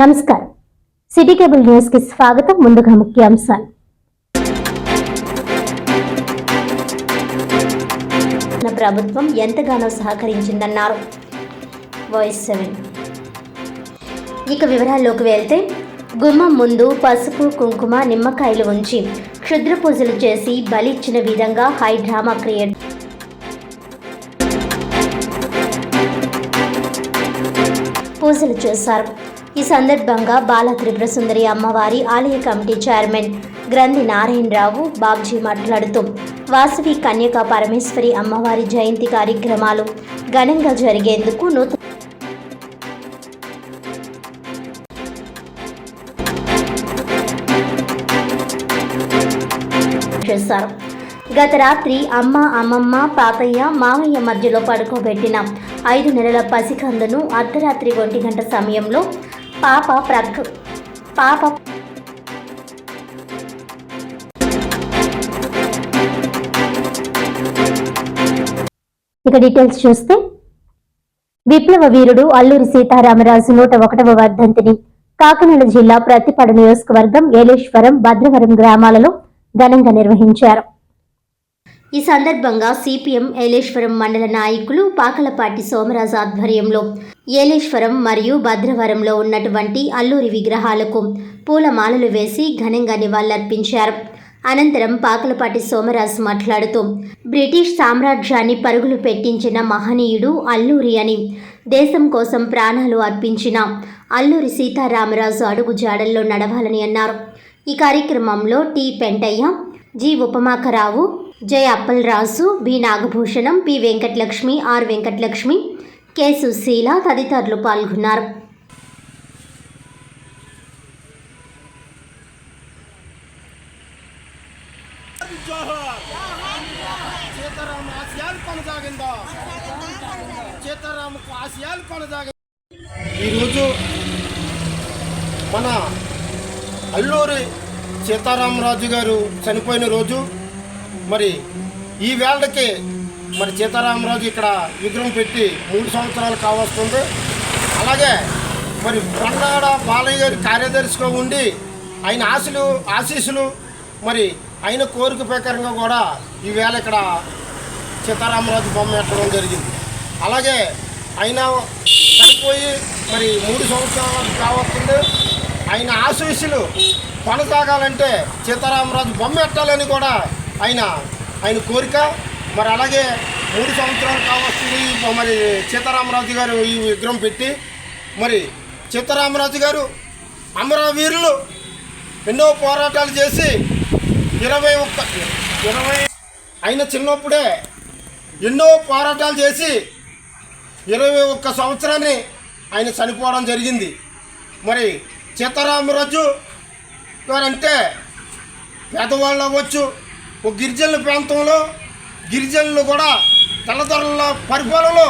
నమస్కారం. City cable న్యూస్కి స్వాగతం. ముందుగా ముఖ్యాంశాలు. ప్రభుత్వం ఎంతగానో సహకరించిందన్నారు. వాయిస్ సెవెన్ ఇక వివరాల్లోకి వెళ్తే గుమ్మం ముందు పసుపు కుంకుమ నిమ్మకాయలు ఉంచి క్షుద్ర పూజలు చేసి బలిచ్చిన విధంగా హై డ్రామా క్రియేట్ పూజలు చేశారు. ఈ సందర్భంగా బాల త్రిపుర సుందరి అమ్మవారి ఆలయ కమిటీ చైర్మన్ గ్రంథి నారాయణరావు బాబ్జీ మాట్లాడుతూ వాసవి కన్యక పరమేశ్వరి అమ్మవారి జయంతి కార్యక్రమాలు ఘనంగా జరిగేందుకు నూతన చేశారు. గత రాత్రి అమ్మ అమ్మమ్మ తాతయ్య మామయ్య మధ్యలో పడుకోబెట్టిన ఐదు నెలల పసికందును అర్ధరాత్రి ఒంటి గంట సమయంలో పాప ప్రక్ పాప ఇక డీటెయిల్స్ చూస్తే విప్లవ వీరుడు అల్లూరి సీతారామరాజు నూట ఒకటవ వర్ధంతిని కాకినాడ జిల్లా ప్రతిపాడు నియోజకవర్గం ఏలేశ్వరం భద్రవరం గ్రామాలలో ఘనంగా నిర్వహించారు. ఈ సందర్భంగా సిపిఎం ఏలేశ్వరం మండల నాయకులు పాకలపాటి సోమరాజు ఆధ్వర్యంలో ఏలేశ్వరం మరియు భద్రవరంలో ఉన్నటువంటి అల్లూరి విగ్రహాలకు పూలమాలలు వేసి ఘనంగా నివాళులర్పించారు. అనంతరం పాకలపాటి సోమరాజు మాట్లాడుతూ బ్రిటిష్ సామ్రాజ్యాన్ని పరుగులు పెట్టించిన మహనీయుడు అల్లూరి అని దేశం కోసం ప్రాణాలు అర్పించిన అల్లూరి సీతారామరాజు అడుగు జాడల్లో నడవాలని అన్నారు. ఈ కార్యక్రమంలో T. Pentayya G. Upamakarao Jaya Appalaraju B Nagabhushanam P Venkatalakshmi R Venkatalakshmi K Susheela తదితరులు పాల్గొన్నారు. సీతారామ ఆశయాలు కొనసాగిందా ఆశయాలు కొనసాగి ఈరోజు మన అల్లూరి సీతారామరాజు గారు చనిపోయిన రోజు మరి ఈ వేళకి మరి సీతారామరాజు ఇక్కడ విగ్రహం పెట్టి మూడు సంవత్సరాలు కావస్తుంది. అలాగే మరి ప్రన్నాడ బాలయ్య గారి కార్యదర్శిగా ఉండి ఆయన ఆశలు ఆశీస్సులు మరి ఆయన కోరిక ప్రకారంగా కూడా ఈవేళ ఇక్కడ సీతారామరాజు బొమ్మ ఎట్టడం జరిగింది. అలాగే ఆయన చనిపోయి మరి మూడు సంవత్సరాలు కావస్తుంది. ఆయన ఆశీస్సులు కొనసాగాలంటే సీతారామరాజు బొమ్మ ఎట్టాలని కూడా ఆయన ఆయన కోరిక. మరి అలాగే మూడు సంవత్సరాలు కావస్తుంది మరి సీతారామరాజు గారు ఈ విగ్రహం పెట్టి మరి సీతారామరాజు గారు అమరవీరులు ఎన్నో పోరాటాలు చేసి ఇరవై ఒక్క ఇరవై ఆయన చిన్నప్పుడే ఎన్నో పోరాటాలు చేసి ఇరవై ఒక్క సంవత్సరాన్ని ఆయన చనిపోవడం జరిగింది. మరి సీతారామరాజు గారంటే పేదవాళ్ళు అవ్వచ్చు ఒక గిరిజనుల ప్రాంతంలో గిరిజనులు కూడా తెల్లదొరల పరిపాలనలో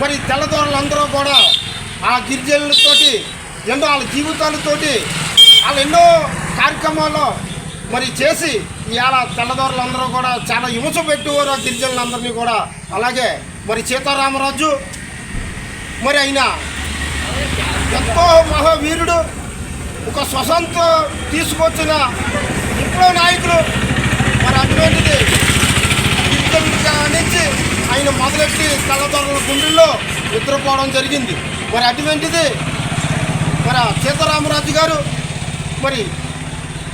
మరి తెల్లదొరలందరూ కూడా ఆ గిరిజనులతోటి ఎన్నో వాళ్ళ జీవితాలతోటి వాళ్ళు ఎన్నో కార్యక్రమాల్లో మరి చేసి ఇవాళ తెల్లదొరలందరూ కూడా చాలా హింస పెట్టేవారు ఆ గిరిజనులందరినీ కూడా. అలాగే మరి సీతారామరాజు మరి ఆయన ఎంతో మహావీరుడు ఒక స్వతంత్రం తీసుకొచ్చిన విప్లవ నాయకులు మరి అటువంటిది గిరిజనుల నుంచి ఆయన మొదలెట్టి తెల్లదొరల గుండెల్లో నిద్రపోవడం జరిగింది. మరి అటువంటిది మరి సీతారామరాజు గారు మరి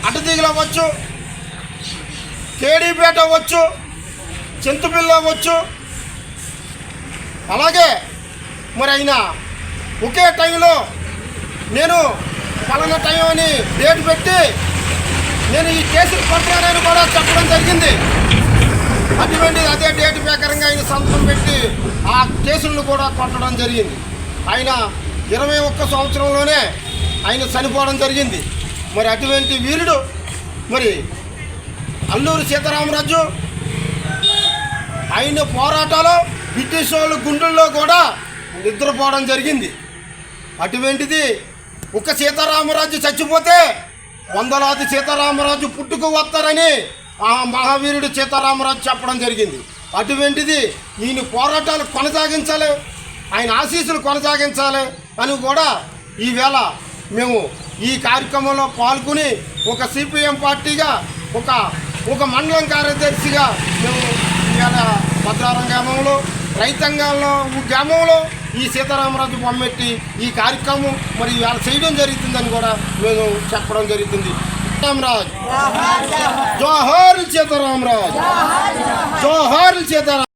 అడ్డదిగులు అవ్వచ్చు కేడీపేట అవ్వచ్చు చింతపిల్ల అవ్వచ్చు. అలాగే మరి ఆయన ఒకే టైంలో నేను పలానా టైం అని డేట్ పెట్టి నేను ఈ కేసులు కొట్టానని కూడా చెప్పడం జరిగింది. అటువంటిది అదే డేట్ ప్రకారంగా ఆయన సంతకం పెట్టి ఆ కేసులను కూడా కొట్టడం జరిగింది. ఆయన ఇరవై ఒక్క సంవత్సరంలోనే ఆయన చనిపోవడం జరిగింది. మరి అటువంటి వీరుడు మరి అల్లూరి సీతారామరాజు ఆయన పోరాటాలు బ్రిటిష్ వాళ్ళ గుండెల్లో కూడా నిద్రపోవడం జరిగింది. అటువంటిది ఒక సీతారామరాజు చచ్చిపోతే వందలాది సీతారామరాజు పుట్టుకు వస్తారని ఆ మహావీరుడు సీతారామరాజు చెప్పడం జరిగింది. అటువంటిది ఈయన పోరాటాలు కొనసాగించాలి ఆయన ఆశీస్సులు కొనసాగించాలి అని కూడా ఈవేళ మేము ఈ కార్యక్రమంలో పాల్గొని ఒక సిపిఎం పార్టీగా ఒక ఒక మండలం కార్యదర్శిగా మేము ఇవాళ భద్రారం గ్రామంలో రైతాంగంలో గ్రామంలో ఈ సీతారామరాజు బొమ్మెట్టి ఈ కార్యక్రమం మరి ఇవాళ చేయడం జరుగుతుందని కూడా మేము చెప్పడం జరుగుతుంది. సీతారామరాజ్ జోహార్ సీతారామరాజ్. జోహార్ సీతారాం